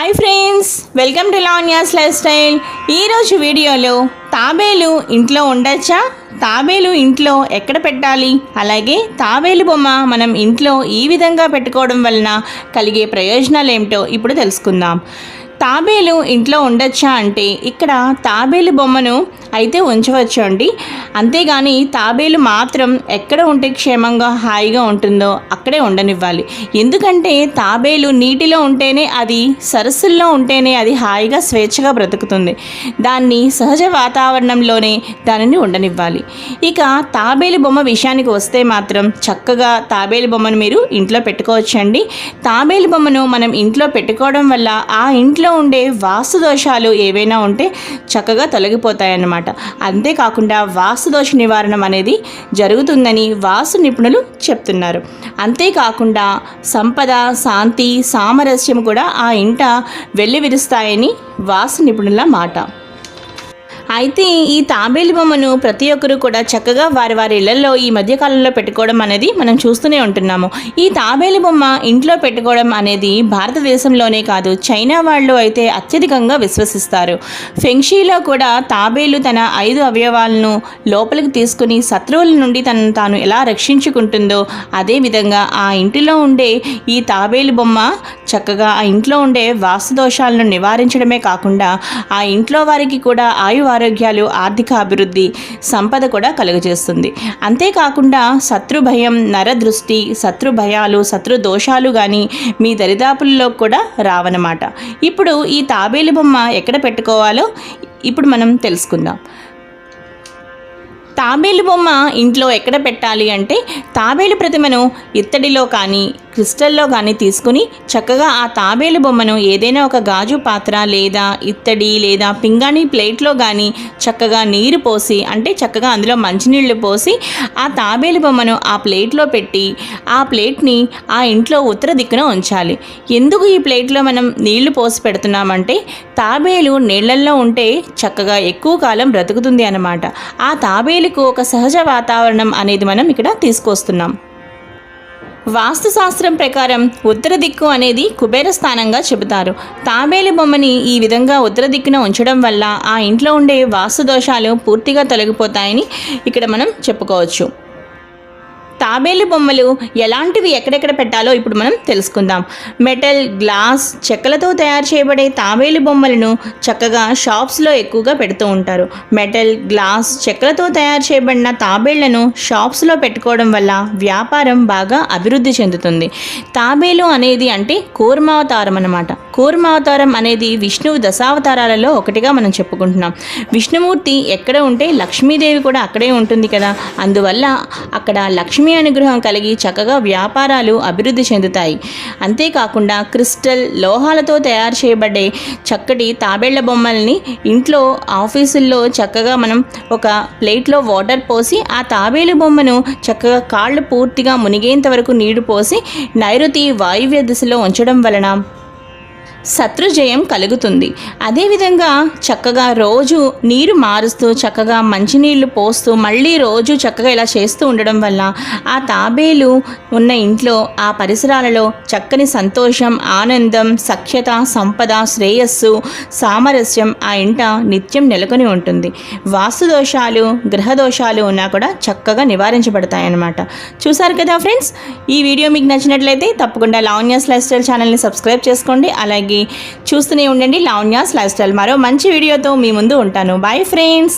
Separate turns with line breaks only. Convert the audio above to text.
Hi friends welcome to Lavanya's lifestyle. ఈరోజు వీడియోలో తాబేలు ఇంట్లో ఉండొచ్చా? తాబేలు ఇంట్లో ఎక్కడ పెట్టాలి? అలాగే తాబేలు బొమ్మ మనం ఇంట్లో ఈ విధంగా పెట్టుకోవడం వలన కలిగే ప్రయోజనాలు ఏమిటో ఇప్పుడు తెలుసుకుందాం. తాబేలు ఇంట్లో ఉండొచ్చా అంటే ఇక్కడ తాబేలు బొమ్మను అయితే ఉంచవచ్చు అండి. అంతేగాని తాబేలు మాత్రం ఎక్కడ ఉంటే క్షేమంగా హాయిగా ఉంటుందో అక్కడే ఉండనివ్వాలి. ఎందుకంటే తాబేలు నీటిలో ఉంటేనే అది సరస్సుల్లో ఉంటేనే అది హాయిగా స్వేచ్ఛగా బ్రతుకుతుంది. దాన్ని సహజ వాతావరణంలోనే దానిని ఉండనివ్వాలి. ఇక తాబేలు బొమ్మ విషయానికి వస్తే మాత్రం చక్కగా తాబేలు బొమ్మను మీరు ఇంట్లో పెట్టుకోవచ్చండి. తాబేలు బొమ్మను మనం ఇంట్లో పెట్టుకోవడం వల్ల ఆ ఇంట్లో ఉండే వాస్తు దోషాలు ఏవైనా ఉంటే చక్కగా తొలగిపోతాయన్నమాట. అంతేకాకుండా వాస్తు దోష నివారణం అనేది జరుగుతుందని వాస్తు నిపుణులు చెప్తున్నారు. అంతేకాకుండా సంపద శాంతి సామరస్యం కూడా ఆ ఇంట వెళ్ళి విరుస్తాయని వాస్తు నిపుణుల మాట. అయితే ఈ తాబేలు బొమ్మను ప్రతి ఒక్కరు కూడా చక్కగా వారి వారి ఇళ్ళలో ఈ మధ్యకాలంలో పెట్టుకోవడం అనేది మనం చూస్తూనే ఉంటున్నాము. ఈ తాబేలు బొమ్మ ఇంట్లో పెట్టుకోవడం అనేది భారతదేశంలోనే కాదు చైనా వాళ్ళు అయితే అత్యధికంగా విశ్వసిస్తారు. ఫెంక్షీలో కూడా తాబేలు తన ఐదు అవయవాలను లోపలికి తీసుకుని శత్రువుల నుండి తనను తాను ఎలా రక్షించుకుంటుందో అదేవిధంగా ఆ ఇంటిలో ఉండే ఈ తాబేలు బొమ్మ చక్కగా ఆ ఇంట్లో ఉండే వాస్తు దోషాలను నివారించడమే కాకుండా ఆ ఇంట్లో వారికి కూడా ఆయు ఆరోగ్యాలు ఆర్థిక అభివృద్ధి సంపద కూడా కలుగజేస్తుంది. అంతేకాకుండా శత్రు భయం నరదృష్టి శత్రు భయాలు శత్రు దోషాలు కానీ మీ దరిదాపుల్లో కూడా రావన్నమాట. ఇప్పుడు ఈ తాబేలు బొమ్మ ఎక్కడ పెట్టుకోవాలో ఇప్పుడు మనం తెలుసుకుందాం. తాబేలు బొమ్మ ఇంట్లో ఎక్కడ పెట్టాలి అంటే తాబేలు ప్రతిమను ఇత్తడిలో కానీ క్రిస్టల్లో కానీ తీసుకుని చక్కగా ఆ తాబేలు బొమ్మను ఏదైనా ఒక గాజు పాత్ర లేదా ఇత్తడి లేదా పింగాణి ప్లేట్లో కానీ చక్కగా నీరు పోసి అంటే చక్కగా అందులో మంచినీళ్ళు పోసి ఆ తాబేలు బొమ్మను ఆ ప్లేట్లో పెట్టి ఆ ప్లేట్ని ఆ ఇంట్లో ఉత్తర దిక్కున ఉంచాలి. ఎందుకు ఈ ప్లేట్లో మనం నీళ్ళు పోసి పెడుతున్నామంటే తాబేలు నీళ్ళల్లో ఉంటే చక్కగా ఎక్కువ కాలం బ్రతుకుతుంది అన్నమాట. ఆ తాబేలుకు ఒక సహజ వాతావరణం అనేది మనం ఇక్కడ తీసుకొస్తున్నాం. వాస్తుశాస్త్రం ప్రకారం ఉత్తర దిక్కు అనేది కుబేర స్థానంగా చెబుతారు. తాబేలు బొమ్మని ఈ విధంగా ఉత్తర దిక్కున ఉంచడం వల్ల ఆ ఇంట్లో ఉండే వాస్తు దోషాలు పూర్తిగా తొలగిపోతాయని ఇక్కడ మనం చెప్పుకోవచ్చు. తాబేలు బొమ్మలు ఎలాంటివి ఎక్కడెక్కడ పెట్టాలో ఇప్పుడు మనం తెలుసుకుందాం. మెటల్ గ్లాస్ చెక్కలతో తయారు చేయబడే తాబేలు బొమ్మలను చక్కగా షాప్స్లో ఎక్కువగా పెడుతూ ఉంటారు. మెటల్ గ్లాస్ చెక్కలతో తయారు చేయబడిన తాబేళ్ళను షాప్స్లో పెట్టుకోవడం వల్ల వ్యాపారం బాగా అభివృద్ధి చెందుతుంది. తాబేలు అనేది అంటే కూర్మావతారం అన్నమాట. కూర్మావతారం అనేది విష్ణువు దశావతారాలలో ఒకటిగా మనం చెప్పుకుంటున్నాం. విష్ణుమూర్తి ఎక్కడ ఉంటే లక్ష్మీదేవి కూడా అక్కడే ఉంటుంది కదా. అందువల్ల అక్కడ లక్ష్మీ అనుగ్రహం కలిగి చక్కగా వ్యాపారాలు అభివృద్ధి చెందుతాయి. అంతేకాకుండా క్రిస్టల్ లోహాలతో తయారు చేయబడే చక్కటి తాబేళ్ళ బొమ్మల్ని ఇంట్లో ఆఫీసుల్లో చక్కగా మనం ఒక ప్లేట్లో వాటర్ పోసి ఆ తాబేలు బొమ్మను చక్కగా కాళ్ళు పూర్తిగా మునిగేంత వరకు నీరు పోసి నైరుతి వాయువ్య దిశలో ఉంచడం వలన శత్రుజయం కలుగుతుంది. అదేవిధంగా చక్కగా రోజు నీరు మారుస్తూ చక్కగా మంచినీళ్ళు పోస్తూ మళ్ళీ రోజు చక్కగా ఇలా చేస్తూ ఉండడం వల్ల ఆ తాబేలు ఉన్న ఇంట్లో ఆ పరిసరాలలో చక్కని సంతోషం ఆనందం సఖ్యత సంపద శ్రేయస్సు సామరస్యం ఆ ఇంట నిత్యం నెలకొని ఉంటుంది. వాస్తు దోషాలు గ్రహ దోషాలు ఉన్నా కూడా చక్కగా నివారించబడతాయన్నమాట. చూసారు కదా ఫ్రెండ్స్? ఈ వీడియో మీకు నచ్చినట్లయితే తప్పకుండా లావణ్యాస్ లైఫ్ స్టైల్ ఛానల్ని సబ్స్క్రైబ్ చేసుకోండి. అలాగే అలాగే చూస్తూనే ఉండండి. Lavanya's lifestyle. మరో మంచి వీడియోతో మీ ముందు ఉంటాను. Bye friends